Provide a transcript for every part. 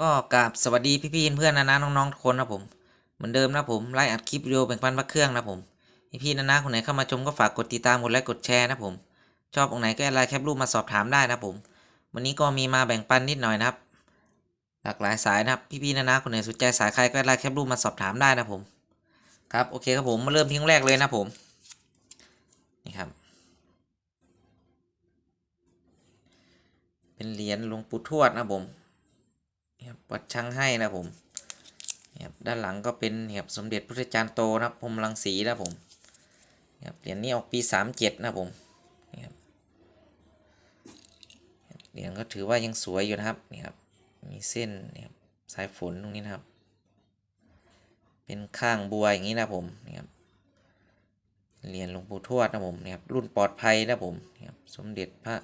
ก็กราบสวัสดีพี่ๆเพื่อนๆนะนะน้องๆทุกคนนะผมเหมือนเดิมนะผมไลฟ์อัดคลิปวิดีโอแบ่งปันพระเครื่องนะผมพี่ๆนะนะคนไหนเข้ามาชมก็ฝากกดติดตามกดไลค์กดแชร์นะผม ชอบองไหนก็แอดไลน์แคปรูปมาสอบถามได้นะผม วันนี้ก็มีมาแบ่งปันนิดหน่อยนะครับ หลากหลายสายนะครับพี่ๆนะนะคนไหนสนใจสายใครก็แอดไลน์แคปรูปมาสอบถามได้นะผมครับโอเคครับผมมาเริ่มที่องแรกเลยนะผมนี่ครับ เป็นเหรียญหลวงปู่ทวดนะผม วัดช่างให้นะผมนี่ครับด้านหลังก็เป็นนี่ครับสมเด็จพระจารย์โตนะครับพรมรังสีนะผมนี่ครับเหรียญนี้ออกปีสามเจ็ดนะผมนี่ครับเหรียญก็ถือว่ายังสวยอยู่นะครับนี่ครับมีเส้นนี่ครับสายฝนตรงนี้นะครับ เป็นข้างบัวอย่างนี้นะผมนี่ครับเหรียญหลวงปู่ทวดนะผมนี่ครับรุ่นปลอดภัยนะผมนี่ครับสมเด็จพระ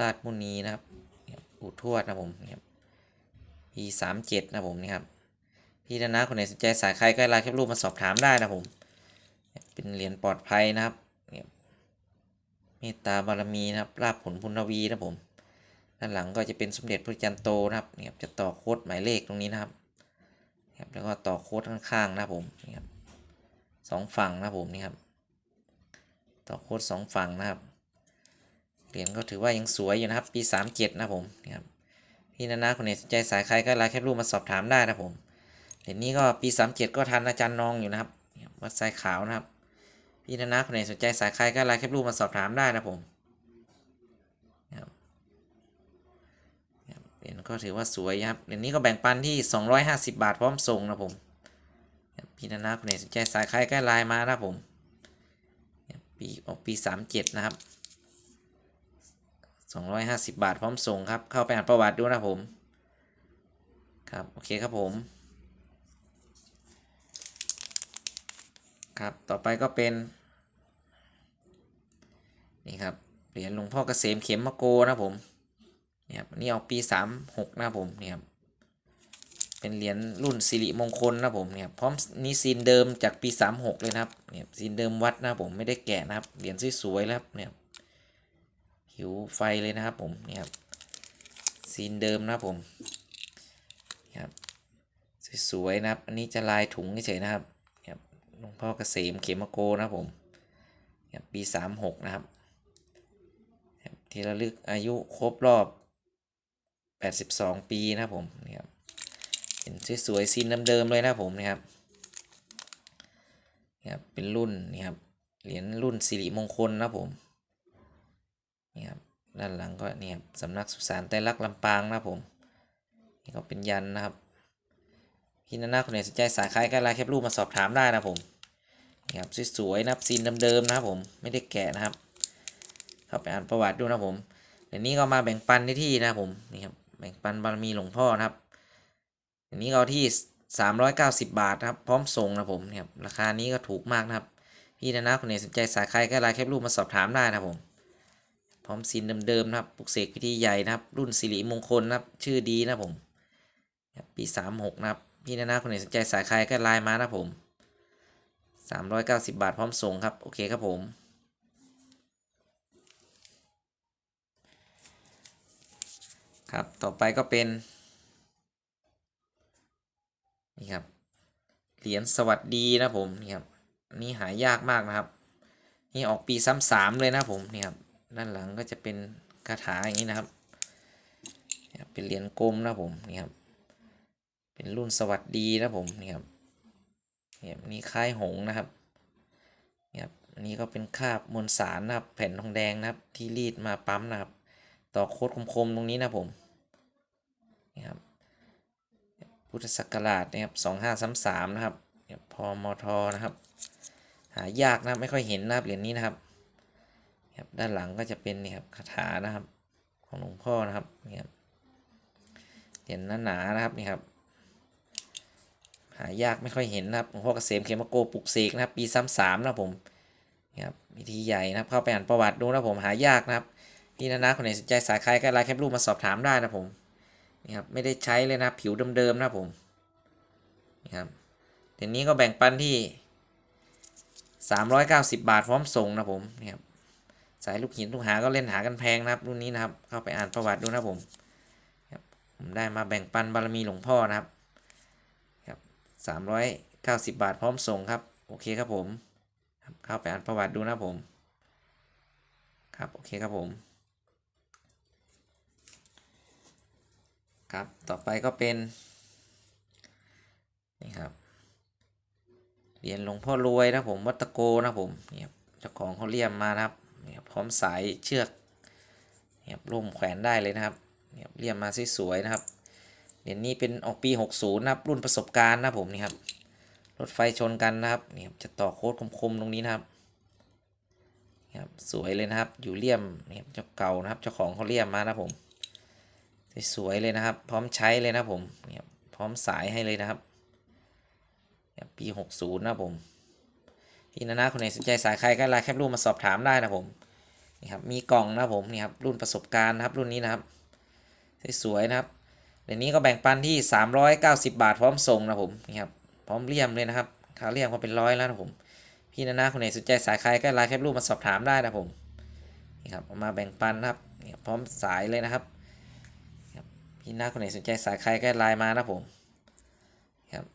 ราชมุนีนะครับนี่ครับปู่ทวดนะผมนี่ครับ ปีสามเจ็ดนะผมนี่ครับพี่นะนะคนไหนสนใจสายใครก็ไลน์แคปรูปมาสอบถามได้นะผม เป็นเหรียญปลอดภัยนะครับเมตตาบารมีนะครับราบผลพุนวีนะผมด้านหลังก็จะเป็นสมเด็จพระจันโตนะครับเนี่ยจะต่อโค้ดหมายเลขตรงนี้นะครับครับแล้วก็ต่อโค้ดข้างๆนะผมนี่ครับสองฝั่งนะผมนี่ครับต่อโค้ดสองฝั่งนะครับเหรียญก็ถือว่ายังสวยอยู่นะครับปีสามเจ็ดนะผมนี่ครับ พี่นานาคนไหนสนใจสายใครก็ไลน์แคปรูปมาสอบถามได้นะผมเดี๋ยวนี้ก็ปีสามเจ็ดก็ทันอาจารย์นองอยู่นะครับวัดสายขาวนะครับ พี่นานาคนไหนสนใจสายใครก็ไลน์แคปรูปมาสอบถามได้นะผมเหรียญก็ถือว่าสวยครับเหรียญนี้ก็แบ่งปันที่ 250 บาทพร้อมส่งนะผมพี่นานาคนไหนสนใจสายใครก็ไลน์มานะผมปีออกปี 37 นะครับ 250 บาทพร้อมส่งครับ เข้าไปอ่านประวัติดูนะผม ครับ โอเคครับผม ครับ ต่อไปก็เป็น นี่ครับ เหรียญหลวงพ่อเกษมเข็มมะโกนะผม นี่ครับนนี่ออกปี 36 นะผมนี่ครับ เป็นเหรียญรุ่นสิริมงคลนะผมเนี่ยพร้อมนี่ซีนเดิมจากปี 36 เลยนะครับ เนี่ยซีนเดิมวัดนะผมไม่ได้แกะนะครับ เหรียญสวยๆแล้วครับเนี่ย ผิวไฟเลยนะครับผมนี่ครับซีนเดิมนะครับผมนี่ครับสวยๆนะครับ อันนี้จะลายถุงเฉยๆนะครับนี่ครับหลวงพ่อเกษมเขมโกนะครับผมนี่ครับปีสามหกนะครับนี่ครับที่ระลึกอายุครบรอบแปดสิบสองปีนะครับผมนี่ครับเป็นสวยๆซีนเดิมๆเลยนะครับผมนี่ครับนี่ครับเป็นรุ่นนี่ครับเหรียญรุ่นสิริมงคลนะครับผม นี่ครับด้านหลังก็เนี่ยครับสำนักสุสานไตรลักษ์ลำปางนะผมนี่ก็เป็นยันนะครับพี่นานาคนไหนสนใจสายคล้ายก็ไลน์แคปรูปมาสอบถามได้นะผมนี่ครับสวยๆนะครับซีนเดิมๆนะครับผมไม่ได้แกะนะครับเข้าไปอ่านประวัติดูนะผมเดี๋ยวนี้ก็มาแบ่งปันที่ที่นะผมนี่ครับแบ่งปันบารมีหลวงพ่อนะครับเดี๋ยวนี้ก็เอาที่ 390 บาทนะครับพร้อมส่งนะผมเนี่ยครับราคานี้ก็ถูกมากนะครับพี่นานาคนไหนสนใจสายใครก็ไลน์แคปรูปมาสอบถามได้นะผม พร้อมซีนเดิมๆนะครับปลุกเสกพิธีใหญ่นะครับ รุ่นสิริมงคลนะครับ ชื่อดีนะผมปีสามหกนะครับ พี่นานาคนไหนสนใจสายใครก็ไลน์มานะผมสามร้อยเก้าสิบบาทพร้อมส่งครับ โอเคครับผมครับต่อไปก็เป็นนี่ครับเหรียญสวัสดีนะผมนี่ครับนนี้หายากมากนะครับ นี่ออกปีซ้ำสามเลยนะผมนี่ครับ ด้านหลังก็จะเป็นคาถาอย่างนี้นะครับ เป็นเหรียญกลมนะผมนี่ครับ เป็นรุ่นสวัสดีนะผมนี่ครับเนี่ยนี่คล้ายหงนะครับเนี่ยครับอันนี้ก็เป็นคาบมวลสารนะครับ แผ่นทองแดงนะครับ ที่รีดมาปั๊มนะครับ ต่อโคดคมๆตรงนี้นะผมนี่ครับพุทธศักราชนะครับสองห้าสามสามนะครับพอมทนะครับ หายากนะไม่ค่อยเห็นนะครับเหรียญนี้นะครับ ครับด้านหลังก็จะเป็นนี่ครับคาถานะครับ ของหลวงพ่อนะครับนี่ครับเหรียญหนาๆนะครับนี่ครับ หายากไม่ค่อยเห็นนะครับหลวงพ่อเกษมเขมโกปลุกเสกนะครับ ปีซ้ำสามนะผมนี่ครับวิธีใหญ่นะครับ เข้าไปอ่านประวัติดูนะผมหายากนะครับพี่นานาคนไหนสนใจสายใครก็ไลน์แคปรูปมาสอบถามได้นะผมนี่ครับไม่ได้ใช้เลยนะครับผิวเดิมๆนะผมนี่ครับเดี๋ยวนี้ก็แบ่งปันที่ 390 บาทพร้อมส่งนะผมนี่ครับ สายลูกหินลูกหาก็เล่นหากันแพงนะครับ รุ่นนี้นะครับ เข้าไปอ่านประวัติดูนะผมครับผมได้มาแบ่งปันบารมีหลวงพ่อนะครับครับสามร้อยเก้าสิบบาทพร้อมส่งครับ โอเคครับผม เข้าไปอ่านประวัติดูนะผม ครับโอเคครับผม ครับต่อไปก็เป็นนี่ครับเหรียญหลวงพ่อรวยนะผมวัตโกนะผมเนี่ครับเจ้าของเขาเลี่ยมมานะครับ นี่ครับพร้อมสายเชือกเนี่ครับร่มแขวนได้เลยนะครับนี่ครับเลี่ยมมาสวยๆนะครับเหรียญนี้เป็นออกปี 60นะครับรุ่นประสบการณ์นะผมนี่ครับรถไฟชนกันนะครับเนี่ครับจะต่อโค้ดคมๆตรงนี้นะครับนี่ครับสวยเลยนะครับอยู่เลี่ยมเนี่ครับเจ้าเก่านะครับเจ้าของเขาเลี่ยมมานะผมสวยเลยนะครับ พร้อมใช้เลยนะผมนี่ครับพร้อมสายให้เลยนะครับปี 60 นะผม พี่นานาคนไหนสนใจสายใครก็ไลน์แคปรูปมาสอบถามได้นะผมนี่ครับมีกล่องนะผมนี่ครับรุ่นประสบการณ์นะครับรุ่นนี้นะครับสวยๆนะครับเดี๋ยวนี้ก็แบ่งปันที่ 390 บาทพร้อมส่งนะผมนี่ครับพร้อมเลี่ยมเลยนะครับค่าเลี่ยมก็เป็นร้อยแล้วนะผมพี่นานาคนไหนสนใจสายใครก็ไลน์แคปรูปมาสอบถามได้นะผมนี่ครับมาแบ่งปันนะครับนี่พร้อมสายเลยนะครับพี่นาคนไหนสนใจสายใครก็ไลน์มานะผมครับ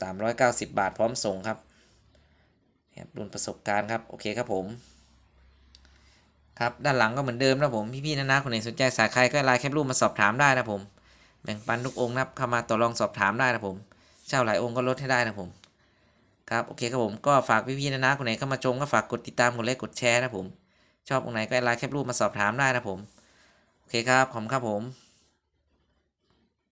สามร้อยเก้าสิบบาทพร้อมส่งครับ ครับรุ่นประสบการณ์ครับ โอเคครับผม ครับด้านหลังก็เหมือนเดิมนะผม พี่ๆนะนะคนไหนสนใจสายใครก็ไลน์แคปรูปมาสอบถามได้นะผม แบ่งปันทุกองค์นะครับเข้ามาต่อรองสอบถามได้นะผม เช่าหลายองค์ก็ลดให้ได้นะผม ครับโอเคครับผมก็ฝากพี่ๆนะนะคนไหนเข้ามาชมก็ฝากกดติดตามกดไลค์กดแชร์นะผม ชอบองค์ไหนก็ไลน์แคปรูปมาสอบถามได้นะผม โอเคครับขอบคุณครับผม